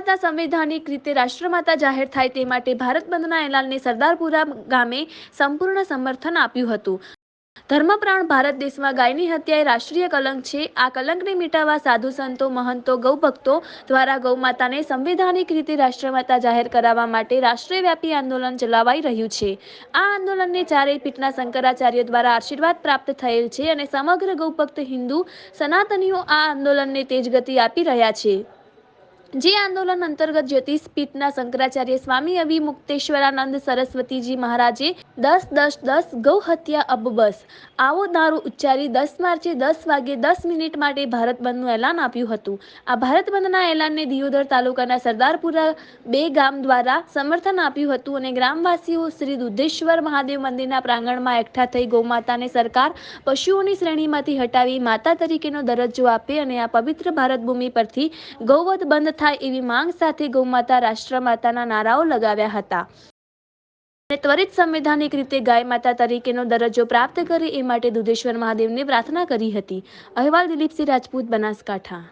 માતા સંવૈધાનિક રીતે રાષ્ટ્રમાતા જાહેર થાય તે માટે ભારત બંધના એલાનને સરદારપુરા ગામે સંપૂર્ણ સમર્થન આપ્યું હતું. ધર્મપ્રાણ ભારત દેશમાં ગાયની હત્યા એ રાષ્ટ્રીય કલંક છે. આ કલંકને મિટાવવા સાધુ સંતો, મહંતો, ગૌભક્તો દ્વારા ગૌમાતાને સંવૈધાનિક રીતે રાષ્ટ્રમાતા જાહેર કરાવવા માટે રાષ્ટ્રવ્યાપી આંદોલન ચલાવાઈ રહ્યું છે. આ આંદોલનને ચારેય પીઠના શંકરાચાર્યો દ્વારા આશીર્વાદ પ્રાપ્ત થયેલ છે અને સમગ્ર ગૌભક્ત હિન્દુ સનાતનીઓ આ આંદોલનને તેજ ગતિ આપી રહ્યા છે. જે આંદોલન અંતર્ગત જ્યોતિષ પીઠના શંકરાચાર્ય સ્વામી અવિ મુક્તેશ્વરાનંદ સરસ્વતીજી મહારાજે દસ દસ દસ ગૌ હત્યા અબબસ આવો નારો ઉચ્ચારી દસ માર્ચે દસ વાગે દસ મિનિટ માટે ભારત બંધનું એલાન આપ્યું હતું. આ ભારત બંધના એલાનને દિયોદર તાલુકાના સરદારપુરા બે ગામ દ્વારા સમર્થન આપ્યું હતું અને ગ્રામવાસીઓ શ્રી દુધેશ્વર મહાદેવ મંદિરના પ્રાંગણમાં એકઠા થઈ ગૌમાતાને સરકાર પશુઓની શ્રેણીમાંથી હટાવી માતા તરીકેનો દરજ્જો આપે અને આ પવિત્ર ભારત ભૂમિ પરથી ગૌવધ બંધ થાય એવી માંગ સાથે ગૌમાતા રાષ્ટ્રમાતાના નારાઓ લગાવ્યા હતા. અને ત્વરિત સંવૈધાનિક રીતે ગાય માતા તરીકેનો દરજ્જો પ્રાપ્ત કરે એ માટે દુધેશ્વર મહાદેવને પ્રાર્થના કરી હતી. અહેવાલ દિલીપસિંહ રાજપૂત, બનાસકાંઠા.